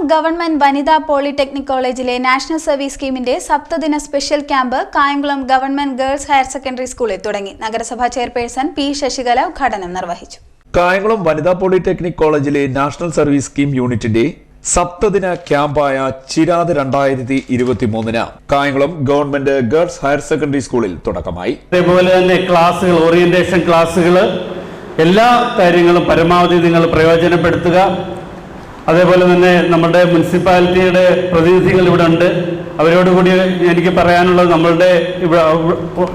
Kayamkulam government വനിതാ polytechnic കോളേജിലെ national service സ്കീമിന്റെ സപ്തദിന special camp Kayamkulam government girls higher secondary സ്കൂളിൽ തുടങ്ങി. നഗരസഭാ ചെയർപേഴ്സൺ പി ശശികല ഉദ്ഘാടനം നിർവഹിച്ചു. കായംകുളം വനിതാ പോളിടെക്നിക് കോളേജിലെ നാഷണൽ സർവീസ് സ്കീം യൂണിറ്റിന്റെ സപ്തദിന ക്യാമ്പായ ചിരാത് രണ്ടായിരത്തി ഇരുപത്തി മൂന്നിന് Kayamkulam government girls higher secondary സ്കൂളിൽ തുടക്കമായി. അതേപോലെ തന്നെ ക്ലാസ്സുകൾ ഓറിയന്റേഷൻ ക്ലാസ്സുകൾ എല്ലാ കാര്യങ്ങളും പരമാവധി നിങ്ങൾ പ്രയോജനപ്പെടുത്തുക. അതേപോലെ തന്നെ നമ്മുടെ മുനിസിപ്പാലിറ്റിയുടെ പ്രതിനിധികൾ ഇവിടെ ഉണ്ട്. അവരോട് കൂടി എനിക്ക് പറയാനുള്ളത് നമ്മളുടെ ഇവിടെ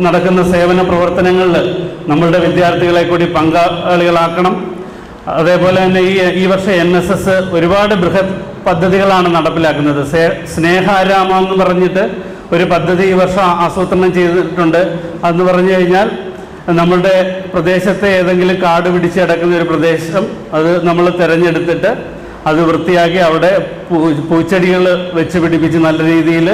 നടക്കുന്ന സേവന പ്രവർത്തനങ്ങളിൽ നമ്മളുടെ വിദ്യാർത്ഥികളെ കൂടി പങ്കാളികളാക്കണം. അതേപോലെ തന്നെ ഈ ഈ വർഷം എൻ എസ് എസ് ഒരുപാട് ബൃഹത് പദ്ധതികളാണ് നടപ്പിലാക്കുന്നത്. സ്നേഹാരാമം എന്ന് പറഞ്ഞിട്ട് ഒരു പദ്ധതി ഈ വർഷം ആസൂത്രണം ചെയ്തിട്ടുണ്ട്. അതെന്ന് പറഞ്ഞു കഴിഞ്ഞാൽ നമ്മളുടെ പ്രദേശത്തെ ഏതെങ്കിലും കാട് പിടിച്ച് കിടക്കുന്ന ഒരു പ്രദേശം അത് നമ്മൾ തിരഞ്ഞെടുത്തിട്ട് അത് വൃത്തിയാക്കി അവിടെ പൂച്ചെടികൾ വെച്ച് പിടിപ്പിച്ച് നല്ല രീതിയിൽ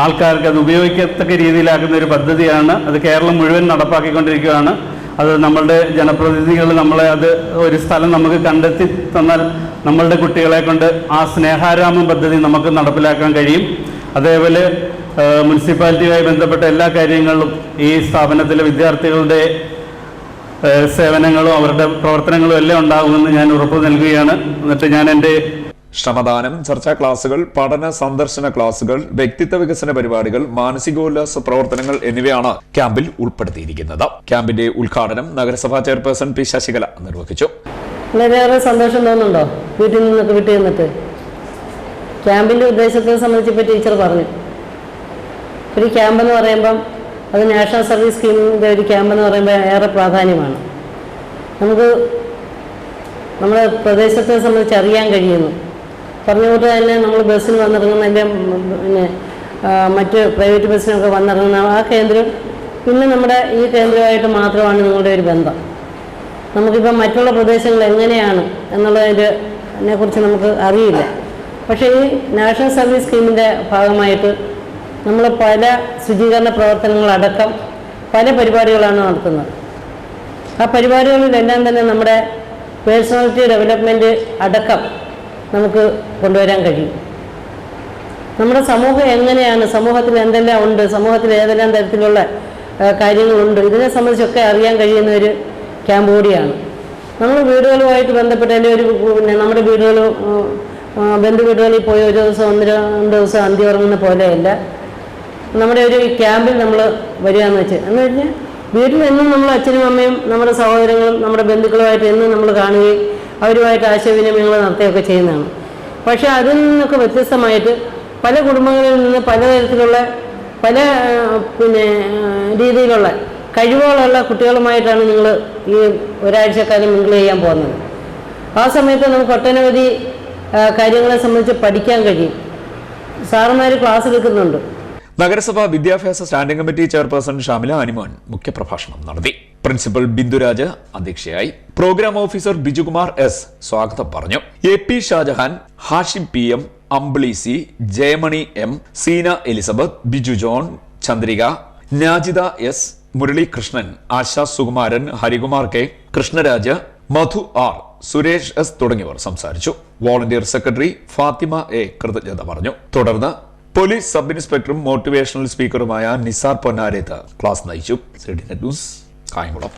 ആൾക്കാർക്ക് അത് ഉപയോഗിക്കത്തക്ക രീതിയിലാക്കുന്ന ഒരു പദ്ധതിയാണ്. അത് കേരളം മുഴുവൻ നടപ്പാക്കിക്കൊണ്ടിരിക്കുകയാണ്. അത് നമ്മളുടെ ജനപ്രതിനിധികൾ നമ്മളെ അത് ഒരു സ്ഥലം നമുക്ക് കണ്ടെത്തി തന്നാൽ നമ്മളുടെ കുട്ടികളെ കൊണ്ട് ആ സ്നേഹാരാമം പദ്ധതി നമുക്ക് നടപ്പിലാക്കാൻ കഴിയും. അതേപോലെ മുനിസിപ്പാലിറ്റിയുമായി ബന്ധപ്പെട്ട എല്ലാ കാര്യങ്ങളും ഈ സ്ഥാപനത്തിലെ വിദ്യാർത്ഥികളുടെ സേവനങ്ങളും അവരുടെ പ്രവർത്തനങ്ങളും എല്ലാം ഉണ്ടാകുമെന്ന് ഞാൻ ഉറപ്പ് നൽകുകയാണ്. എന്നിട്ട് ഞാൻ എന്റെ ശ്രമദാനം ചർച്ചാ ക്ലാസുകൾ പഠന സന്ദർശന ക്ലാസുകൾ വ്യക്തിത്വ വികസന പരിപാടികൾ മാനസികോല്ലാസ പ്രവർത്തനങ്ങൾ എന്നിവയാണ് ക്യാമ്പിൽ ഉൾപ്പെടുത്തിയിരിക്കുന്നത്. ക്യാമ്പിന്റെ ഉദ്ഘാടനം നഗരസഭാ ചെയർപേഴ്സൺ പി ശശികല നിർവഹിച്ചു. വളരെയേറെ സന്തോഷം തോന്നുന്നുണ്ടോ? വീട്ടിൽ നിന്നൊക്കെ വിട്ടു നിന്നിട്ട് ക്യാമ്പിന്റെ ഉദ്ദേശത്തെ സംബന്ധിച്ചിപ്പോൾ ടീച്ചർ പറഞ്ഞു. ഒരു ക്യാമ്പ് എന്ന് പറയുമ്പം അത് നാഷണൽ സർവീസ് സ്കീമിന്റെ ഒരു ക്യാമ്പെന്ന് പറയുമ്പോൾ ഏറെ പ്രാധാന്യമാണ്. നമുക്ക് നമ്മുടെ പ്രദേശത്തെ സംബന്ധിച്ച് അറിയാൻ കഴിയുന്നു. പറഞ്ഞ പോലെ തന്നെ നമ്മൾ ബസ്സിന് വന്നിറങ്ങുന്നതിന്റെ പിന്നെ മറ്റ് പ്രൈവറ്റ് ബസ്സിനൊക്കെ വന്നിറങ്ങുന്ന ആ കേന്ദ്രം പിന്നെ നമ്മുടെ ഈ കേന്ദ്രമായിട്ട് മാത്രമാണ് നിങ്ങളുടെ ഒരു ബന്ധം. നമുക്കിപ്പോൾ മറ്റുള്ള പ്രദേശങ്ങൾ എങ്ങനെയാണ് എന്നുള്ളതിനെ കുറിച്ച് നമുക്ക് അറിയില്ല. പക്ഷേ ഈ നാഷണൽ സർവീസ് സ്കീമിന്റെ ഭാഗമായിട്ട് നമ്മൾ പല ശുചീകരണ പ്രവർത്തനങ്ങളടക്കം പല പരിപാടികളാണ് നടത്തുന്നത്. ആ പരിപാടികളിലെല്ലാം തന്നെ നമ്മുടെ പേഴ്സണാലിറ്റി ഡെവലപ്മെന്റ് അടക്കം നമുക്ക് കൊണ്ടുവരാൻ കഴിയും. നമ്മുടെ സമൂഹം എങ്ങനെയാണ് സമൂഹത്തിൽ എന്തെല്ലാം ഉണ്ട് സമൂഹത്തിൽ ഏതെല്ലാം തരത്തിലുള്ള കാര്യങ്ങളുണ്ട് ഇതിനെ സംബന്ധിച്ചൊക്കെ അറിയാൻ കഴിയുന്ന ഒരു ക്യാമ്പ് കൂടിയാണ് നമ്മൾ വീടുകളുമായിട്ട് ബന്ധപ്പെട്ട ഒരു പിന്നെ നമ്മുടെ വീടുകൾ ബന്ധു വീടുകളിൽ പോയി ഒരു ദിവസം ഒന്ന് രണ്ട് ദിവസം അന്തി ഉറങ്ങുന്ന പോലെയല്ല. നമ്മുടെ ഒരു ക്യാമ്പിൽ നമ്മൾ വരിക എന്ന് വെച്ച് എന്ന് കഴിഞ്ഞാൽ വീട്ടിൽ എന്നും നമ്മൾ അച്ഛനും അമ്മയും നമ്മുടെ സഹോദരങ്ങളും നമ്മുടെ ബന്ധുക്കളുമായിട്ട് എന്നും നമ്മൾ കാണുകയും അവരുമായിട്ട് ആശയവിനിമയങ്ങൾ നടത്തുകയൊക്കെ ചെയ്യുന്നതാണ്. പക്ഷേ അതിൽ നിന്നൊക്കെ വ്യത്യസ്തമായിട്ട് പല കുടുംബങ്ങളിൽ നിന്ന് പലതരത്തിലുള്ള പല പിന്നെ രീതിയിലുള്ള കഴിവുകളുള്ള കുട്ടികളുമായിട്ടാണ് നിങ്ങൾ ഈ ഒരാഴ്ചക്കാലം മിങ്കിൾ ചെയ്യാൻ പോകുന്നത്. ആ സമയത്ത് നമുക്ക് ഒട്ടനവധി കാര്യങ്ങളെ സംബന്ധിച്ച് പഠിക്കാൻ കഴിയും. സാറുമാർ ക്ലാസ് എടുക്കുന്നുണ്ട്. നഗരസഭ വിദ്യാഭ്യാസ standing committee chairperson Shamila Animon മുഖ്യപ്രഭാഷണം നടത്തി. പ്രിൻസിപ്പൽ ബിന്ദുരാജ് അധ്യക്ഷയായി. പ്രോഗ്രാം ഓഫീസർ ബിജുകുമാർ എസ് സ്വാഗതം പറഞ്ഞു. A P Shajahan Hashim P M Ambli C Jayamani M Seena Elizabeth Biju John Chandrika Najitha S Muraleekrishnan Asha Sukumaran Harikumar K Krishnaraj Madhu R Suresh S തുടങ്ങിയവർ സംസാരിച്ചു. Volunteer secretary Fathima A കൃതജ്ഞത പറഞ്ഞു. തുടർന്ന് police sub ഇൻസ്പെക്ടറും motivational സ്പീക്കറുമായ Nisar Ponnareth. Class നയിച്ചു. C news Kayamkulam.